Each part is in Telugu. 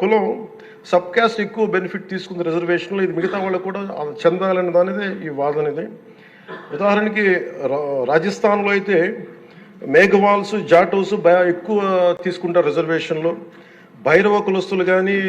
కులం సబ్ క్యాస్ట్ ఎక్కువ బెనిఫిట్ తీసుకుంది రిజర్వేషన్లో. ఇది మిగతా వాళ్ళకు కూడా చెందాలనే దానిదే ఈ వాదన ఇది. ఉదాహరణకి రా- రాజస్థాన్లో అయితే మేఘవాల్స్ జాటోస్ ఎక్కువ తీసుకుంటారు రిజర్వేషన్లో. భైరవ కులస్తులు కానీ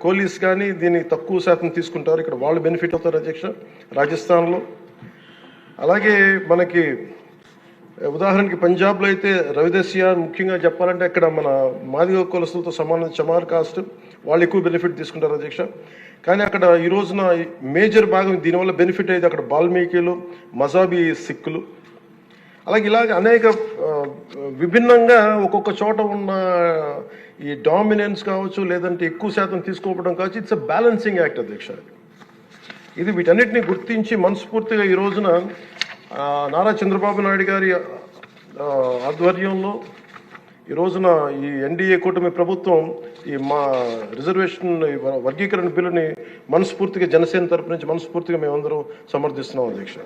కోలీస్ కానీ దీన్ని తక్కువ శాతం తీసుకుంటారు. ఇక్కడ వాళ్ళు బెనిఫిట్ అవుతారు అధ్యక్ష రాజస్థాన్లో. అలాగే మనకి ఉదాహరణకి పంజాబ్లో అయితే రవిదస్య ముఖ్యంగా చెప్పాలంటే అక్కడ మన మాదిగ కులస్తులతో సమాన చమార్ కాస్ట్ వాళ్ళు ఎక్కువ బెనిఫిట్ తీసుకుంటారు అధ్యక్ష. కానీ అక్కడ ఈ రోజున మేజర్ భాగం దీనివల్ల బెనిఫిట్ అయితే అక్కడ బాల్మీకిలు మజాబీ సిక్కులు. అలాగే ఇలాగ అనేక విభిన్నంగా ఒక్కొక్క చోట ఉన్న ఈ డామినెన్స్ కావచ్చు లేదంటే ఎక్కువ శాతం తీసుకోవడం కావచ్చు ఇట్స్ అ బ్యాలెన్సింగ్ యాక్ట్ అధ్యక్ష. ఇది వీటన్నిటిని గుర్తించి మనస్ఫూర్తిగా ఈ రోజున నారా చంద్రబాబు నాయుడు గారి ఆధ్వర్యంలో ఈ రోజున ఈ ఎన్డీఏ కూటమి ప్రభుత్వం ఈ మా రిజర్వేషన్ వ- వర్గీకరణ బిల్లుని మనస్ఫూర్తిగా జనసేన తరపు నుంచి మనస్ఫూర్తిగా మేమందరం సమర్థిస్తున్నాం అధ్యక్ష.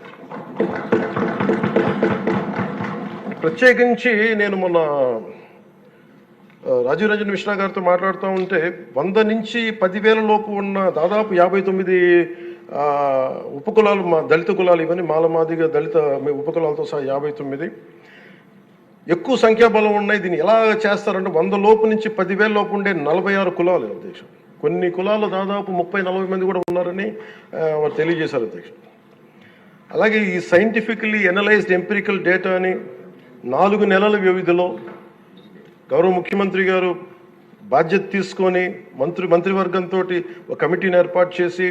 ప్రత్యేకించి నేను మొన్న రాజీవ్ రంజన్ మిశ్రా గారితో మాట్లాడుతూ ఉంటే వంద నుంచి పదివేల లోపు ఉన్న దాదాపు యాభై తొమ్మిది ఉపకులాలు మా దళిత కులాలు ఇవన్నీ మాలమాదిగా దళిత మీ ఉపకులాలతో సహా యాభై తొమ్మిది. ఎక్కువ సంఖ్యాబలం ఉన్నాయి దీన్ని ఎలా చేస్తారంటే వంద లోపు నుంచి పదివేల లోపు ఉండే నలభై ఆరు కులాలు అధ్యక్ష కొన్ని కులాలు దాదాపు ముప్పై నలభై మంది కూడా ఉన్నారని వారు తెలియజేశారు అధ్యక్ష అలాగే ఈ సైంటిఫికలీ ఎనలైజ్డ్ ఎంపిరికల్ డేటాని నాలుగు నెలల వ్యవధిలో గౌరవ ముఖ్యమంత్రి గారు బాధ్యత తీసుకొని మంత్రి మంత్రివర్గంతో ఒక కమిటీని ఏర్పాటు చేసి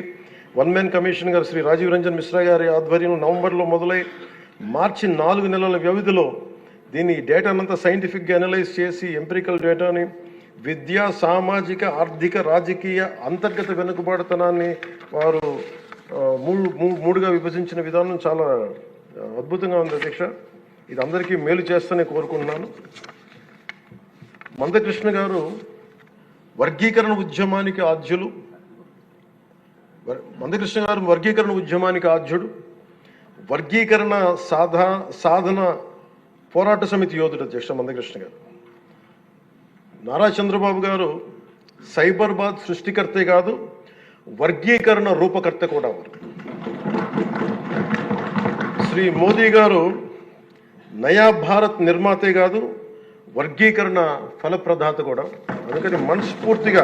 వన్ మ్యాన్ కమిషన్ గారు శ్రీ రాజీవ్ రంజన్ మిశ్రా గారి ఆధ్వర్యంలో నవంబర్లో మొదలై మార్చి నాలుగు నెలల వ్యవధిలో దీన్ని డేటానంతా సైంటిఫిక్గా అనలైజ్ చేసి ఎంపిరికల్ డేటాని విద్యా సామాజిక ఆర్థిక రాజకీయ అంతర్గత వెనుకబాటుతనాన్ని వారు మూడు మూడుగా విభజించిన విధానం చాలా అద్భుతంగా ఉంది అధ్యక్ష. ఇది అందరికీ మేలు చేస్తూనే కోరుకుంటున్నాను. మందకృష్ణ గారు వర్గీకరణ ఉద్యమానికి ఆద్యులు. మందకృష్ణ గారు వర్గీకరణ ఉద్యమానికి ఆధ్యుడు. వర్గీకరణ సాధా సాధన పోరాట సమితి యోధుడు అధ్యక్ష మందకృష్ణ గారు. నారా చంద్రబాబు గారు సైబర్బాద్ సృష్టికర్తే కాదు వర్గీకరణ రూపకర్త కూడా వారు. శ్రీ మోదీ గారు నయా భారత్ నిర్మాతే కాదు వర్గీకరణ ఫలప్రదాత కూడా. అందుకని మనస్ఫూర్తిగా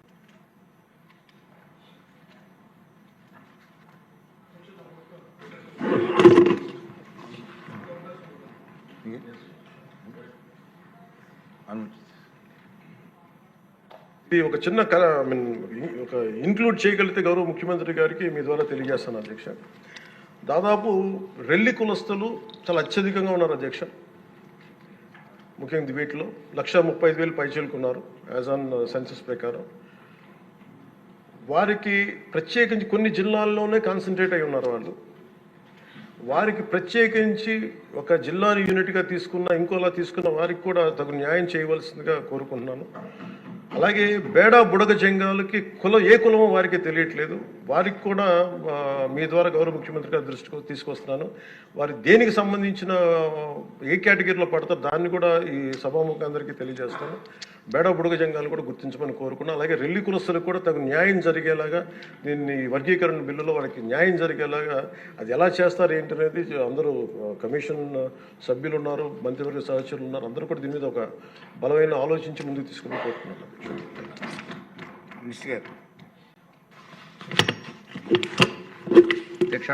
అనుమతి ఇది ఒక చిన్న క- ఐ మీన్ ఒక ఇంక్లూడ్ చేయగలిగితే గౌరవ ముఖ్యమంత్రి గారికి మీ ద్వారా తెలియజేస్తాను అధ్యక్ష. దాదాపు రెల్లి కులస్తులు చాలా అత్యధికంగా ఉన్నారు అధ్యక్ష. ముఖ్యంగా వీటిలో లక్ష ముప్పై ఐదు వేలు పైచేలుకున్నారు యాజ్ ఆన్ సెన్సస్ ప్రకారం. వారికి ప్రత్యేకించి కొన్ని జిల్లాల్లోనే కాన్సన్ట్రేట్ అయి ఉన్నారు వాళ్ళు. వారికి ప్రత్యేకించి ఒక జిల్లాని యూనిట్గా తీసుకున్న ఇంకోలా తీసుకున్న వారికి కూడా తగు న్యాయం చేయవలసిందిగా కోరుకుంటున్నాను. అలాగే బేడా బుడగ జంగాలకి కులం ఏ కులమో వారికి తెలియట్లేదు. వారికి కూడా మీ ద్వారా గౌరవ ముఖ్యమంత్రి గారి దృష్టికి తీసుకొస్తున్నాను. వారి దేనికి సంబంధించిన ఏ కేటగిరీలో పడతారు దాన్ని కూడా ఈ సభాముఖం అందరికీ తెలియజేస్తాను. బేడా బుడగ జంగాలు కూడా గుర్తించమని కోరుకున్నాను అలాగే రెల్లి కులస్తులకు కూడా తగు న్యాయం జరిగేలాగా దీన్ని వర్గీకరణ బిల్లులో వాళ్ళకి న్యాయం జరిగేలాగా అది ఎలా చేస్తారు ఏంటి అనేది అందరూ కమిషన్ సభ్యులు ఉన్నారు మంత్రివర్గ సహచరులు ఉన్నారు అందరూ కూడా దీని మీద ఒక బలమైన ఆలోచించి ముందుకు తీసుకుని కోరుకున్నాను మినిస్టర్ గారు అధ్యక్ష